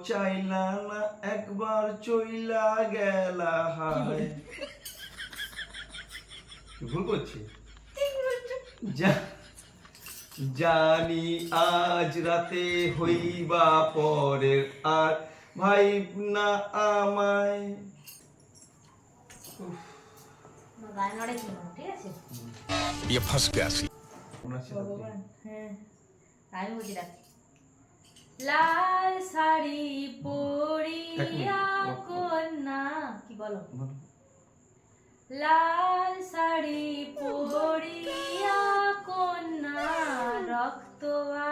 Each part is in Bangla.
চাইলা না একবার চইলা গেলা হায় কি ভুল করছি যা- জানি আজ রাতে হইবা পরের আর ভাই না আমায় আমার গায়ে নড়ে ছিল ঠিক আছে ये फंस गया सी লাল শাড়ি পরিয়া কন্যা। কি বলো। লাল শাড়ি পরিয়া কন্যা রক্ত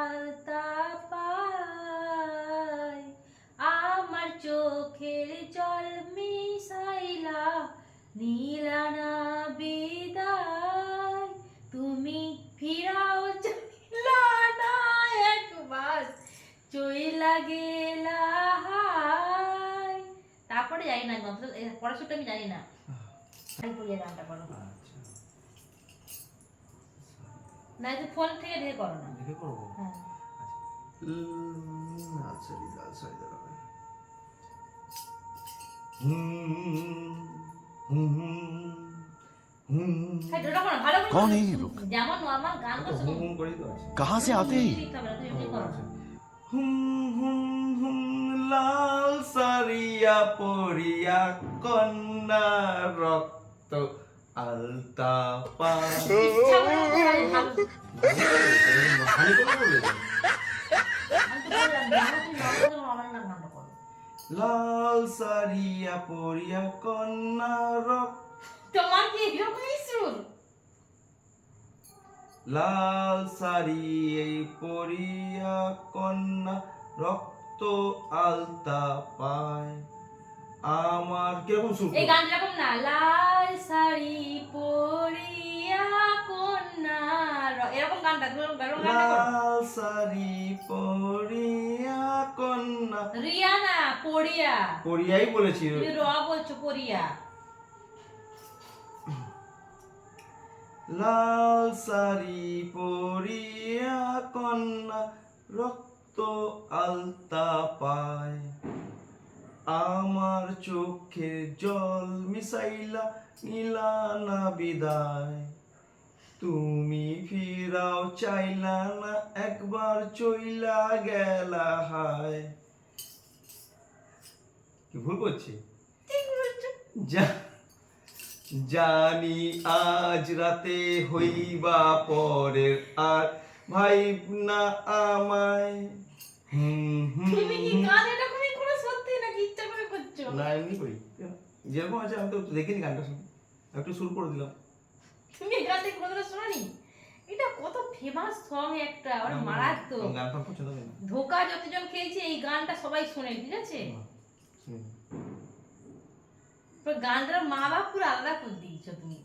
আলতা পায়। আমার চোখের জল মিশাইলা নীলানা গেলা হায় তারপরে জানি না গল্প পড়াশোনাটা আমি জানি না তাই পড়িয়ে গানটা করো আচ্ছা না তো ফোন থেকে দেখে করো না দেখে করবো হ্যাঁ উম, লাল শাড়ি লাল শাড়ি দাঁড়াবে হুম হুম হুম হ্যাঁ ওটা করো ভালো করে कौन করো। है ये लोग? যেমন নর্মাল গান তো করছো হুম হুম করেই তো আছে कहाँ से आते हैं normal করো, normal না গানটা করো। লাল সারিয়া পরিয়া কন্যা রক্ত তোমার কি এরকমই সুর লাল শাড়ি এই পরিয়া কন্যা রক্ত আলতা পায়। আমার কীরকম সুর এই গান এরকম না লাল শাড়ি পরিয়া কন্যা এরকম গানটা লাল শাড়ি পরিয়া কন্যা। রিয়া না পড়িয়া পরিয়াই বলেছি। তুমি র বলছো পড়িয়া লাল শাড়ি পরিয়া কন্যা রক্ত আলতা পায়। আমার চোখের জল মিশাইলা নীলানা বিদায়। তুমি ফিরাও চাইলা না একবার চইলা গেলা হায়। কি ভুল করছি? জানি আজ রাতে হইবা পরের আর ভাই না আমায়। তুমি কি গান এরকমই করে সত্যি নাকি ইচ্ছা করে করছ? না এমনি করি। যেরকম আছে আমি তো দেখিনি গানটা শুনে। একটু সুর করে দিলাম। তুমি গানটা কোনোদিনও শোনি এটা কত ফেমাস সং একটা ওরা মারাত্মক। আমি গান ফান পছন্দ করি না। ধোকা যতজন খেয়েছে এই গানটা সবাই শোনে ঠিক আছে? গানটার মা বাপ পুরো আলাদা করে দিয়েছ তুমি।